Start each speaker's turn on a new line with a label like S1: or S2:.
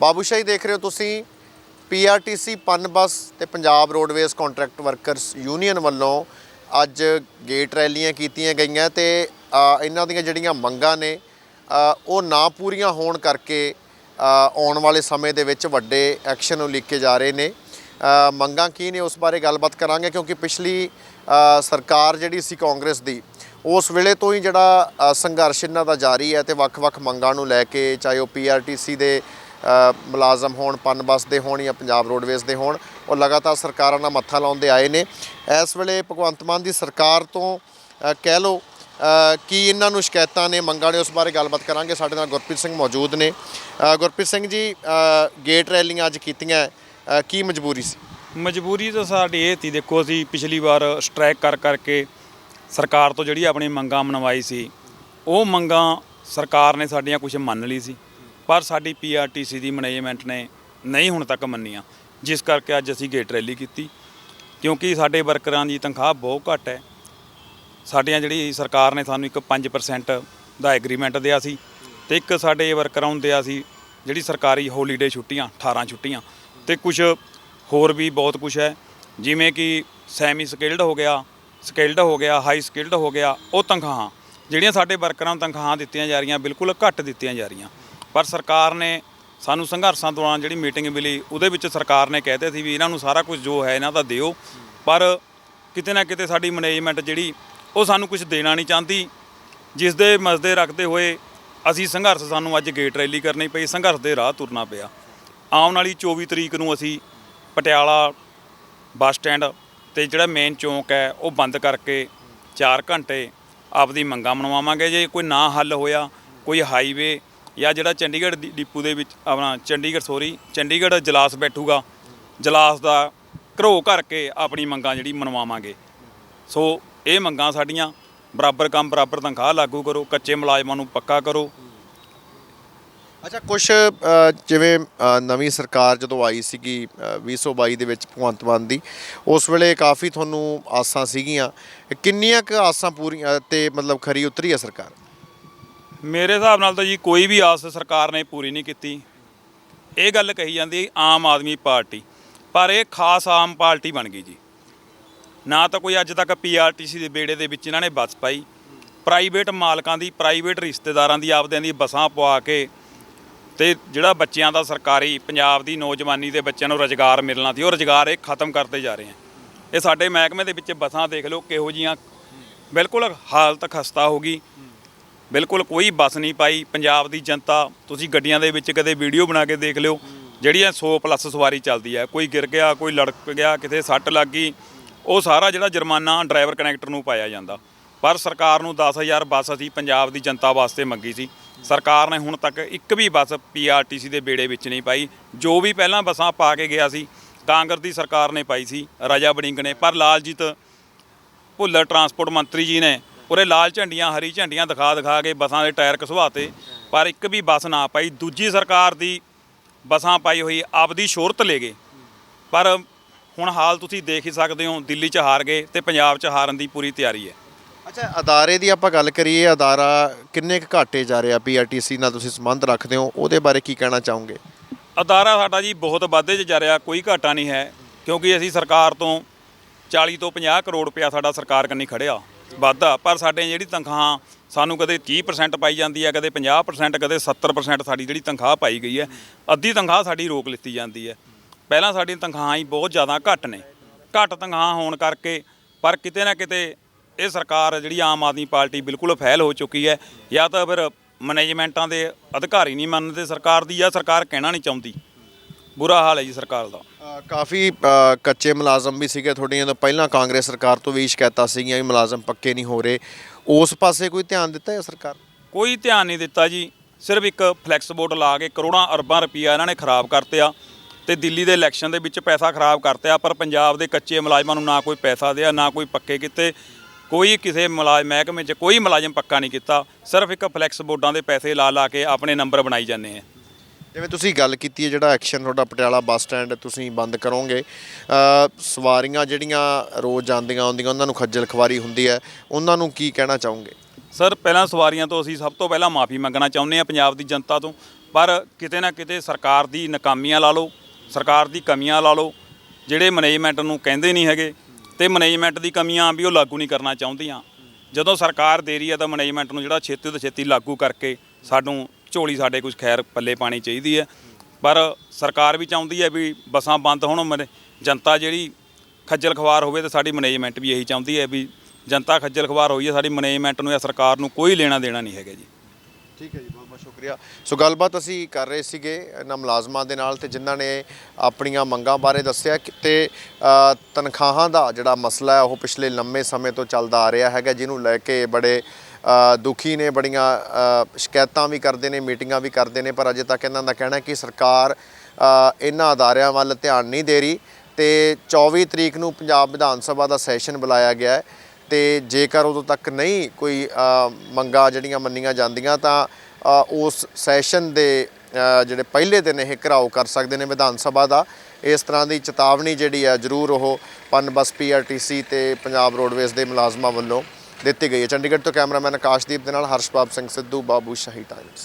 S1: ਬਾਬੂਸ਼ਾਹੀ ਦੇਖ ਰਹੇ ਹੋ ਤੁਸੀਂ ਪੀਆਰਟੀਸੀ ਪਨ ਬੱਸ ਤੇ Punjab roadways contract workers union ਵੱਲੋਂ ਅੱਜ ਗੇਟ ਰੈਲੀਆਂ ਕੀਤੀਆਂ ਗਈਆਂ ਤੇ ਇਹਨਾਂ ਦੀਆਂ ਜਿਹੜੀਆਂ ਮੰਗਾਂ ਨੇ ਉਹ ਨਾ ਪੂਰੀਆਂ ਹੋਣ ਕਰਕੇ ਆਉਣ ਵਾਲੇ ਸਮੇਂ ਦੇ ਵਿੱਚ ਵੱਡੇ ਐਕਸ਼ਨ ਨੂੰ ਲਿਖੇ ਜਾ ਰਹੇ ਨੇ। ਮੰਗਾਂ ਕੀ ਨੇ ਉਸ ਬਾਰੇ ਗੱਲਬਾਤ ਕਰਾਂਗੇ ਕਿਉਂਕਿ ਪਿਛਲੀ ਸਰਕਾਰ ਜਿਹੜੀ ਸੀ ਕਾਂਗਰਸ ਦੀ, ਉਸ ਵੇਲੇ ਤੋਂ ਹੀ ਜਿਹੜਾ ਸੰਘਰਸ਼ ਇਹਨਾਂ ਦਾ ਜਾਰੀ ਹੈ ਤੇ ਵੱਖ-ਵੱਖ ਮੰਗਾਂ ਨੂੰ ਲੈ ਕੇ ਚਾਹੇ ਉਹ ਪੀਆਰਟੀਸੀ ਦੇ ਮੁਲਾਜ਼ਮ ਹੋਣ, ਪਨ ਬੱਸ ਦੇ ਹੋਣ ਜਾਂ ਪੰਜਾਬ ਰੋਡਵੇਜ਼ ਦੇ ਹੋਣ, ਉਹ ਲਗਾਤਾਰ ਸਰਕਾਰਾਂ ਨਾਲ ਮੱਥਾ ਲਾਉਂਦੇ ਆਏ ਨੇ। ਇਸ ਵੇਲੇ ਭਗਵੰਤ ਮਾਨ ਦੀ ਸਰਕਾਰ ਤੋਂ ਕਹਿ ਲਓ ਕੀ ਇਹਨਾਂ ਨੂੰ ਸ਼ਿਕਾਇਤਾਂ ਨੇ, ਮੰਗਾਂ ਨੇ, ਉਸ ਬਾਰੇ ਗੱਲਬਾਤ ਕਰਾਂਗੇ। ਸਾਡੇ ਨਾਲ ਗੁਰਪ੍ਰੀਤ ਸਿੰਘ ਮੌਜੂਦ ਨੇ। ਗੁਰਪ੍ਰੀਤ ਸਿੰਘ ਜੀ ਗੇਟ ਰੈਲੀਆਂ ਅੱਜ ਕੀਤੀਆਂ ਕੀ ਮਜਬੂਰੀ ਸੀ?
S2: ਮਜਬੂਰੀ ਤਾਂ ਸਾਡੀ ਇਹ ਸੀ, ਦੇਖੋ ਅਸੀਂ ਪਿਛਲੀ ਵਾਰ ਸਟ੍ਰਾਈਕ ਕਰ ਕਰਕੇ ਸਰਕਾਰ ਤੋਂ ਜਿਹੜੀ ਆਪਣੀ ਮੰਗਾਂ ਮਨਵਾਈ ਸੀ, ਉਹ ਮੰਗਾਂ ਸਰਕਾਰ ਨੇ ਸਾਡੀਆਂ ਕੁਝ ਮੰਨ ਲਈ ਸੀ। ਪਰ ਸਾਡੀ ਪੀਆਰਟੀਸੀ ਦੀ ਮੈਨੇਜਮੈਂਟ ਨੇ ਨਹੀਂ ਹੁਣ ਤੱਕ ਮੰਨੀਆਂ, ਜਿਸ ਕਰਕੇ ਅੱਜ ਅਸੀਂ ਗੇਟ ਰੈਲੀ ਕੀਤੀ। ਕਿਉਂਕਿ ਸਾਡੇ ਵਰਕਰਾਂ ਦੀ ਤਨਖਾਹ ਬਹੁਤ ਘੱਟ ਹੈ। ਸਾਡੀਆਂ ਜਿਹੜੀ ਸਰਕਾਰ ਨੇ ਸਾਨੂੰ ਇੱਕ 5% ਦਾ ਐਗਰੀਮੈਂਟ ਦਿਆ ਸੀ ਤੇ ਇੱਕ ਸਾਡੇ ਵਰਕਰਾਂ ਨੂੰ ਦਿਆ ਸੀ ਜਿਹੜੀ ਸਰਕਾਰੀ ਹੌਲੀਡੇ ਛੁੱਟੀਆਂ 18 ਛੁੱਟੀਆਂ ਤੇ ਕੁਝ ਹੋਰ ਵੀ ਬਹੁਤ ਕੁਝ ਹੈ। ਜਿਵੇਂ ਕਿ ਸੈਮੀ ਸਕਿਲਡ ਹੋ ਗਿਆ ਸਕਿਲਡ ਹੋ ਗਿਆ ਹਾਈ ਸਕਿਲਡ ਹੋ ਗਿਆ, ਉਹ ਤਨਖਾਹਾਂ, ਜਿਹੜੀਆਂ ਸਾਡੇ ਵਰਕਰਾਂ ਨੂੰ ਤਨਖਾਹਾਂ ਦਿੱਤੀਆਂ ਜਾ ਰਹੀਆਂ, ਬਿਲਕੁਲ ਘੱਟ ਦਿੱਤੀਆਂ ਜਾ ਰਹੀਆਂ। ਪਰ ਸਰਕਾਰ ਨੇ ਸਾਨੂੰ ਸੰਘਰਸ਼ਾਂ ਦੌਰਾਨ ਜਿਹੜੀ ਮੀਟਿੰਗ ਮਿਲੀ, ਉਹਦੇ ਵਿੱਚ ਸਰਕਾਰ ਨੇ ਕਹਿਤੇ ਸੀ ਵੀ ਇਹਨਾਂ ਨੂੰ ਸਾਰਾ ਕੁਝ ਜੋ ਹੈ ਇਹਨਾਂ ਦਾ ਦਿਓ। ਪਰ ਕਿਤੇ ਨਾ ਕਿਤੇ ਸਾਡੀ ਮੈਨੇਜਮੈਂਟ ਜਿਹੜੀ, ਉਹ ਸਾਨੂੰ ਕੁਝ ਦੇਣਾ ਨਹੀਂ ਚਾਹੁੰਦੀ। ਜਿਸ ਦੇ ਮਸਦੇ ਰੱਖਦੇ ਹੋਏ ਅਸੀਂ ਸੰਘਰਸ਼ ਸਾਨੂੰ ਅੱਜ ਗੇਟ ਰੈਲੀ ਕਰਨੀ ਪਈ, ਸੰਘਰਸ਼ ਦੇ ਰਾਹ ਤੁਰਨਾ ਪਿਆ। ਆਉਣ ਵਾਲੀ 24 ਤਰੀਕ ਨੂੰ ਅਸੀਂ ਪਟਿਆਲਾ ਬੱਸ ਸਟੈਂਡ ਤੇ ਜਿਹੜਾ ਮੇਨ ਚੌਂਕ ਹੈ, ਉਹ ਬੰਦ ਕਰਕੇ 4 ਘੰਟੇ ਆਪਦੀ ਮੰਗਾਂ ਮਨਵਾਵਾਂਗੇ। ਜੇ ਕੋਈ ਨਾ ਹੱਲ ਹੋਇਆ, ਕੋਈ ਹਾਈਵੇ ਜਾਂ ਜਿਹੜਾ ਚੰਡੀਗੜ੍ਹ ਦੀ ਡਿਪੂ ਦੇ ਵਿੱਚ ਆਪਣਾ ਚੰਡੀਗੜ੍ਹ ਸੋਰੀ ਚੰਡੀਗੜ੍ਹ ਜਲਾਸ ਬੈਠੂਗਾ ਜਲਾਸ ਦਾ ਘਰੋ ਕਰਕੇ ਆਪਣੀ ਮੰਗਾਂ ਜਿਹੜੀ ਮਨਵਾਵਾਂਗੇ। ਸੋ ਇਹ ਮੰਗਾਂ ਸਾਡੀਆਂ ਬਰਾਬਰ ਕੰਮ ਬਰਾਬਰ ਤਨਖਾਹ ਲਾਗੂ ਕਰੋ ਕੱਚੇ ਮੁਲਾਜ਼ਮਾਂ ਨੂੰ ਪੱਕਾ ਕਰੋ।
S1: ਅੱਛਾ ਕੁਝ ਜਿਵੇਂ ਨਵੀਂ ਸਰਕਾਰ ਜਦੋਂ ਆਈ ਸੀਗੀ ਅ, 2022 ਦੇ ਵਿੱਚ ਭਗਵੰਤ ਮਾਨ ਦੀ ਉਸ ਵੇਲੇ ਕਾਫੀ ਤੁਹਾਨੂੰ ਆਸਾਂ ਸੀਗੀਆਂ। ਕਿੰਨੀਆਂ ਕੁ ਆਸਾਂ ਪੂਰੀਆਂ ਤੇ ਮਤਲਬ ਖਰੀ ਉਤਰੀ ਹੈ ਸਰਕਾਰ?
S2: ਮੇਰੇ ਹਿਸਾਬ ਨਾਲ ਤਾਂ ਜੀ ਕੋਈ ਵੀ ਆਸ ਸਰਕਾਰ ਨੇ ਪੂਰੀ ਨਹੀਂ ਕੀਤੀ। ਇਹ ਗੱਲ ਕਹੀ ਜਾਂਦੀ ਹੈ ਆਮ ਆਦਮੀ ਪਾਰਟੀ। ਪਰ ਇਹ ਖਾਸ ਆਮ ਪਾਰਟੀ ਬਣ ਗਈ ਜੀ। ਨਾ ਤਾਂ ਕੋਈ ਅੱਜ ਤੱਕ ਪੀਆਰਟੀਸੀ ਦੇ ਬੇੜੇ ਦੇ ਵਿੱਚ ਇਹਨਾਂ ਨੇ ਬੱਸ ਪਾਈ। ਪ੍ਰਾਈਵੇਟ ਮਾਲਕਾਂ ਦੀ, ਪ੍ਰਾਈਵੇਟ ਰਿਸ਼ਤੇਦਾਰਾਂ ਦੀ, ਆਪਦਿਆਂ ਦੀ ਬੱਸਾਂ ਪਵਾ ਕੇ ਤੇ ਜਿਹੜਾ ਬੱਚਿਆਂ ਦਾ ਸਰਕਾਰੀ, ਪੰਜਾਬ ਦੀ ਨੌਜਵਾਨੀ ਦੇ ਬੱਚਿਆਂ ਨੂੰ ਰੁਜ਼ਗਾਰ ਮਿਲਣਾ ਸੀ, ਉਹ ਰੁਜ਼ਗਾਰ ਇਹ ਖਤਮ ਕਰਦੇ ਜਾ ਰਹੇ ਆ ਇਹ ਸਾਡੇ ਮਹਿਕਮੇ ਦੇ ਵਿੱਚ ਬੱਸਾਂ ਦੇਖ ਲਓ ਕਿਹੋ ਜੀਆਂ, ਬਿਲਕੁਲ ਹਾਲਤ ਖਸਤਾ ਹੋ ਗਈ। ਬਿਲਕੁਲ ਕੋਈ ਬੱਸ ਨਹੀਂ ਪਾਈ। ਪੰਜਾਬ ਦੀ ਜਨਤਾ, ਤੁਸੀਂ ਗੱਡੀਆਂ ਦੇ ਵਿੱਚ ਕਦੇ ਵੀਡੀਓ ਬਣਾ ਕੇ ਦੇਖ ਲਿਓ। ਜਿਹੜੀਆਂ 100 ਪਲੱਸ ਸਵਾਰੀ ਚੱਲਦੀ ਹੈ ਕੋਈ ਗਿਰ ਗਿਆ, ਕੋਈ ਲੜਕ ਗਿਆ, ਕਿਤੇ ਸੱਟ ਲੱਗ ਗਈ, ਉਹ ਸਾਰਾ ਜਿਹੜਾ ਜੁਰਮਾਨਾ ਡਰਾਈਵਰ ਕਨੈਕਟਰ ਨੂੰ ਪਾਇਆ ਜਾਂਦਾ। ਪਰ ਸਰਕਾਰ ਨੂੰ 10000 ਬੱਸ ਅਸੀਂ ਪੰਜਾਬ ਦੀ ਜਨਤਾ ਵਾਸਤੇ ਮੰਗੀ ਸੀ। ਸਰਕਾਰ ਨੇ ਹੁਣ ਤੱਕ ਇੱਕ ਵੀ ਬੱਸ ਪੀਆਰਟੀਸੀ ਦੇ ਬੇੜੇ ਵਿੱਚ ਨਹੀਂ ਪਾਈ। ਜੋ ਵੀ ਪਹਿਲਾਂ ਬੱਸਾਂ ਪਾ ਕੇ ਗਿਆ ਸੀ, ਕਾਂਗਰਸ ਦੀ ਸਰਕਾਰ ਨੇ ਪਾਈ ਸੀ, ਰਾਜਾ ਬੜਿੰਗ ਨੇ। ਪਰ ਲਾਲਜੀਤ ਭੁੱਲਰ ਟਰਾਂਸਪੋਰਟ ਮੰਤਰੀ ਜੀ ਨੇ ਉਰੇ ਲਾਲ ਝੰਡੀਆਂ ਹਰੀ ਝੰਡੀਆਂ ਦਿਖਾ ਦਿਖਾ ਕੇ ਬੱਸਾਂ ਦੇ ਟਾਇਰ ਘਸਵਾਤੇ। ਪਰ ਇੱਕ ਵੀ ਬੱਸ ਨਾ ਪਾਈ। ਦੂਜੀ ਸਰਕਾਰ ਦੀ ਬੱਸਾਂ ਪਾਈ ਹੋਈ ਆਪਦੀ ਸ਼ੋਹਰਤ ਲੈ ਗਏ। ਪਰ ਹੁਣ ਹਾਲ ਤੁਸੀਂ ਦੇਖ ਹੀ ਸਕਦੇ ਹੋ ਦਿੱਲੀ 'ਚ ਹਾਰ ਗਏ ਤੇ ਪੰਜਾਬ 'ਚ ਹਾਰਨ ਦੀ ਪੂਰੀ ਤਿਆਰੀ ਹੈ।
S1: ਅੱਛਾ ਅਦਾਰੇ ਦੀ ਆਪਾਂ ਗੱਲ ਕਰੀਏ ਅਦਾਰਾ ਕਿੰਨੇ ਕੁ ਘਾਟੇ ਜਾ ਰਿਹਾ ਪੀਆਰਟੀਸੀ ਨਾਲ ਤੁਸੀਂ ਸੰਬੰਧ ਰੱਖਦੇ ਹੋ? ਉਹਦੇ ਬਾਰੇ ਕੀ ਕਹਿਣਾ ਚਾਹੋਗੇ?
S2: ਅਦਾਰਾ ਸਾਡਾ ਜੀ ਬਹੁਤ ਵਾਧੇ 'ਚ ਜਾ ਰਿਹਾ ਕੋਈ ਘਾਟਾ ਨਹੀਂ ਹੈ। ਕਿਉਂਕਿ ਅਸੀਂ ਸਰਕਾਰ ਤੋਂ 40 ਤੋਂ 50 ਕਰੋੜ ਰੁਪਇਆ ਸਾਡਾ ਸਰਕਾਰ ਕੰਨੀ ਖੜਿਆ। ਵਾਧਾ ਪਰ ਸਾਡੇ ਜਿਹੜੀ ਤਨਖਾਹ ਸਾਨੂੰ ਕਦੇ 30% ਪਾਈ ਜਾਂਦੀ ਹੈ, ਕਦੇ 50% ਕਦੇ 70% ਸਾਡੀ ਜਿਹੜੀ ਤਨਖਾਹ ਪਾਈ ਗਈ ਹੈ, ਅੱਧੀ ਤਨਖਾਹ ਸਾਡੀ ਰੋਕ ਲਿੱਤੀ ਜਾਂਦੀ ਹੈ। ਪਹਿਲਾਂ ਸਾਡੀਆਂ ਤਨਖਾਹਾਂ ਹੀ ਬਹੁਤ ਜ਼ਿਆਦਾ ਘੱਟ ਨੇ। ਘੱਟ ਤਨਖਾਹ ਹੋਣ ਕਰਕੇ ਪਰ ਕਿਤੇ ਨਾ ਕਿਤੇ ਇਹ ਸਰਕਾਰ ਜਿਹੜੀ ਆਮ ਆਦਮੀ ਪਾਰਟੀ ਬਿਲਕੁਲ ਫੈਲ ਹੋ ਚੁੱਕੀ ਹੈ। ਜਾਂ ਤਾਂ ਫਿਰ ਮੈਨੇਜਮੈਂਟਾਂ ਦੇ ਅਧਿਕਾਰੀ ਨਹੀਂ ਮੰਨਦੇ ਸਰਕਾਰ ਦੀ, ਜਾਂ ਸਰਕਾਰ ਕਹਿਣਾ ਨਹੀਂ ਚਾਹੁੰਦੀ। ਬੁਰਾ ਹਾਲ ਹੈ ਜੀ ਸਰਕਾਰ ਦਾ।
S1: ਅ, ਕਾਫੀ ਅ, ਕੱਚੇ ਮੁਲਾਜ਼ਮ ਵੀ ਸੀਗੇ ਤੁਹਾਡੀਆਂ ਤੋਂ ਪਹਿਲਾਂ ਕਾਂਗਰਸ ਸਰਕਾਰ ਤੋਂ ਵੀ ਸ਼ਿਕਾਇਤਾਂ ਸੀਗੀਆਂ ਵੀ ਮੁਲਾਜ਼ਮ ਪੱਕੇ ਨਹੀਂ ਹੋ ਰਹੇ। ਉਸ ਪਾਸੇ ਕੋਈ ਧਿਆਨ ਦਿੱਤਾ ਹੈ ਸਰਕਾਰ?
S2: ਕੋਈ ਧਿਆਨ ਨਹੀਂ ਦਿੱਤਾ ਜੀ। ਸਿਰਫ ਇੱਕ ਫਲੈਕਸ ਬੋਰਡ ਲਾ ਕੇ ਕਰੋੜਾਂ ਅਰਬਾਂ ਰੁਪਈਆ ਇਹਨਾਂ ਨੇ ਖਰਾਬ ਕਰਤਿਆ ਤੇ ਦਿੱਲੀ ਦੇ ਇਲੈਕਸ਼ਨ ਦੇ ਵਿੱਚ ਪੈਸਾ ਖਰਾਬ ਕਰਤਿਆ ਪਰ ਪੰਜਾਬ ਦੇ ਕੱਚੇ ਮੁਲਾਜ਼ਮਾਂ ਨੂੰ ਨਾ ਕੋਈ ਪੈਸਾ ਦਿਆ ਨਾ ਕੋਈ ਪੱਕੇ ਕੀਤੇ। ਕੋਈ ਕਿਸੇ ਮੁਲਾਜ਼ਮ ਮਹਿਕਮੇ 'ਚ ਕੋਈ ਮੁਲਾਜ਼ਮ ਪੱਕਾ ਨਹੀਂ ਕੀਤਾ। ਸਿਰਫ ਇੱਕ ਫਲੈਕਸ ਬੋਰਡਾਂ ਦੇ ਪੈਸੇ ਲਾ ਲਾ ਕੇ ਆਪਣੇ ਨੰਬਰ ਬਣਾਈ ਜਾਂਦੇ ਆ।
S1: ਜਿਵੇਂ ਤੁਸੀਂ ਗੱਲ ਕੀਤੀ ਹੈ ਜਿਹੜਾ ਐਕਸ਼ਨ ਤੁਹਾਡਾ ਪਟਿਆਲਾ ਬੱਸ ਸਟੈਂਡ ਤੁਸੀਂ ਬੰਦ ਕਰੋਗੇ ਸਵਾਰੀਆਂ ਜਿਹੜੀਆਂ ਰੋਜ਼ ਜਾਂਦੀਆਂ ਆਉਂਦੀਆਂ ਉਹਨਾਂ ਨੂੰ ਖੱਜਲ ਖਵਾਰੀ ਹੁੰਦੀ ਹੈ, ਉਹਨਾਂ ਨੂੰ ਕੀ ਕਹਿਣਾ ਚਾਹੋਗੇ?
S2: ਸਰ, ਪਹਿਲਾਂ ਸਵਾਰੀਆਂ ਤੋਂ ਅਸੀਂ ਸਭ ਤੋਂ ਪਹਿਲਾਂ ਮਾਫੀ ਮੰਗਣਾ ਚਾਹੁੰਦੇ ਹਾਂ ਪੰਜਾਬ ਦੀ ਜਨਤਾ ਤੋਂ, ਪਰ ਕਿਤੇ ਨਾ ਕਿਤੇ ਸਰਕਾਰ ਦੀ ਨਾਕਾਮੀਆਂ ਲਾ ਲਓ, ਸਰਕਾਰ ਦੀ ਕਮੀਆਂ ਲਾ ਲਓ, ਜਿਹੜੇ ਮੈਨੇਜਮੈਂਟ ਨੂੰ ਕਹਿੰਦੇ ਨਹੀਂ ਹੈਗੇ, ਤੇ ਮੈਨੇਜਮੈਂਟ ਦੀ ਕਮੀਆਂ ਵੀ ਉਹ ਲਾਗੂ ਨਹੀਂ ਕਰਨਾ ਚਾਹੁੰਦੀਆਂ। ਜਦੋਂ ਸਰਕਾਰ ਦੇ ਰਹੀ ਹੈ ਤਾਂ ਮੈਨੇਜਮੈਂਟ ਨੂੰ ਜਿਹੜਾ ਛੇਤੀ ਤੋਂ ਛੇਤੀ ਲਾਗੂ ਕਰਕੇ ਸਾਨੂੰ ਝੋਲੀ ਸਾਡੇ ਕੁਝ ਖੈਰ ਪੱਲੇ ਪਾਣੀ ਚਾਹੀਦੀ ਹੈ। ਪਰ ਸਰਕਾਰ ਵੀ ਚਾਹੁੰਦੀ ਹੈ ਵੀ ਬੱਸਾਂ ਬੰਦ ਹੋਣ ਮਨੇ- ਜਨਤਾ ਜਿਹੜੀ ਖੱਜਲ ਖਵਾਰ ਹੋਵੇ ਤੇ ਸਾਡੀ ਮੈਨੇਜਮੈਂਟ ਵੀ ਇਹੀ ਚਾਹੁੰਦੀ ਹੈ ਵੀ ਜਨਤਾ ਖੱਜਲ ਖਵਾਰ ਹੋਈ ਹੈ, ਸਾਡੀ ਮੈਨੇਜਮੈਂਟ ਨੂੰ ਜਾਂ ਸਰਕਾਰ ਨੂੰ ਕੋਈ ਲੈਣਾ ਦੇਣਾ ਨਹੀਂ ਹੈਗਾ ਜੀ।
S1: ਠੀਕ ਹੈ ਜੀ, ਬਹੁਤ ਬਹੁਤ ਸ਼ੁਕਰੀਆ। ਸੋ ਗੱਲਬਾਤ ਅਸੀਂ ਕਰ ਰਹੇ ਸੀਗੇ ਇਹਨਾਂ ਮੁਲਾਜ਼ਮਾਂ ਦੇ ਨਾਲ ਤੇ ਜਿਨ੍ਹਾਂ ਨੇ ਆਪਣੀਆਂ ਮੰਗਾਂ ਬਾਰੇ ਦੱਸਿਆ ਕਿ ਤੇ ਤਨਖਾਹਾਂ ਦਾ ਜਿਹੜਾ ਮਸਲਾ ਹੈ, ਉਹ ਪਿਛਲੇ ਲੰਮੇ ਸਮੇਂ ਤੋਂ ਚੱਲਦਾ ਆ ਰਿਹਾ ਹੈਗਾ, ਜਿਹਨੂੰ ਲੈ ਕੇ ਬੜੇ ਦੁਖੀ ਨੇ ਬੜੀਆਂ ਸ਼ਿਕਾਇਤਾਂ ਵੀ ਕਰਦੇ ਨੇ ਮੀਟਿੰਗਾਂ ਵੀ ਕਰਦੇ ਨੇ ਪਰ ਅਜੇ ਤੱਕ ਇਹਨਾਂ ਦਾ ਕਹਿਣਾ ਕਿ ਸਰਕਾਰ ਇਹਨਾਂ ਅਦਾਰਿਆਂ ਵੱਲ ਧਿਆਨ ਨਹੀਂ ਦੇ ਰਹੀ ਤੇ 24 ਤਰੀਕ ਨੂੰ ਪੰਜਾਬ ਵਿਧਾਨ ਸਭਾ ਦਾ ਸੈਸ਼ਨ ਬੁਲਾਇਆ ਗਿਆ ਹੈ ਤੇ ਜੇਕਰ ਉਦੋਂ ਤੱਕ ਨਹੀਂ ਕੋਈ ਅ, ਮੰਗਾਂ ਜਿਹੜੀਆਂ ਮੰਨੀਆਂ ਜਾਂਦੀਆਂ ਤਾਂ ਉਸ ਸੈਸ਼ਨ ਦੇ ਜਿਹੜੇ ਪਹਿਲੇ ਦਿਨ ਇਹ ਘਰਾਓ ਕਰ ਸਕਦੇ ਨੇ ਵਿਧਾਨ ਸਭਾ ਦਾ। ਇਸ ਤਰ੍ਹਾਂ ਦੀ ਚੇਤਾਵਨੀ ਜਿਹੜੀ ਹੈ ਜ਼ਰੂਰ ਉਹ ਪਨ ਬੱਸ ਪੀਆਰਟੀਸੀ ਤੇ ਪੰਜਾਬ ਰੋਡਵੇਜ਼ ਦੇ ਮੁਲਾਜ਼ਮਾਂ ਵੱਲੋਂ ਦਿੱਤੀ ਗਈ ਹੈ। ਚੰਡੀਗੜ੍ਹ ਤੋਂ ਕੈਮਰਾਮੈਨ ਆਕਾਸ਼ਦੀਪ ਦੇ ਨਾਲ ਹਰਸ਼ਪਾਪ ਸਿੰਘ ਸਿੱਧੂ, ਬਾਬੂ ਸ਼ਾਹੀ ਟਾਈਮਸ